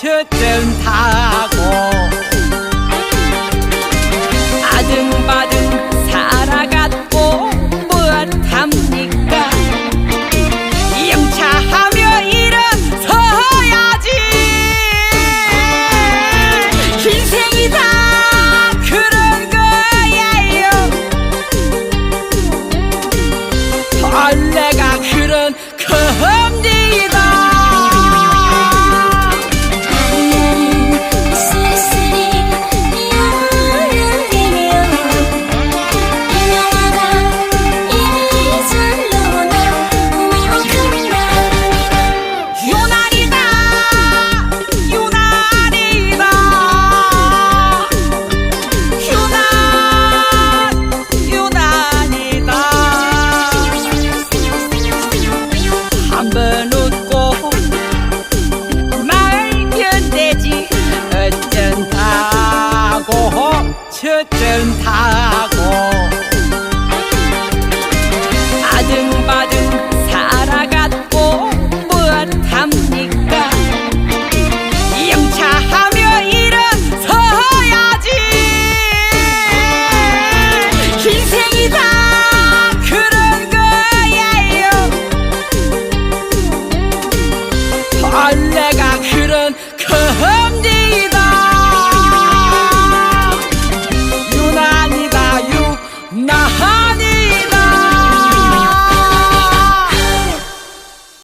却等他 첫전 타고. 아등바등 살아갔고 무엇합니까? 영차하며 일어서야지. 인생이다. 그런 거예요. 벌레가 그런 거.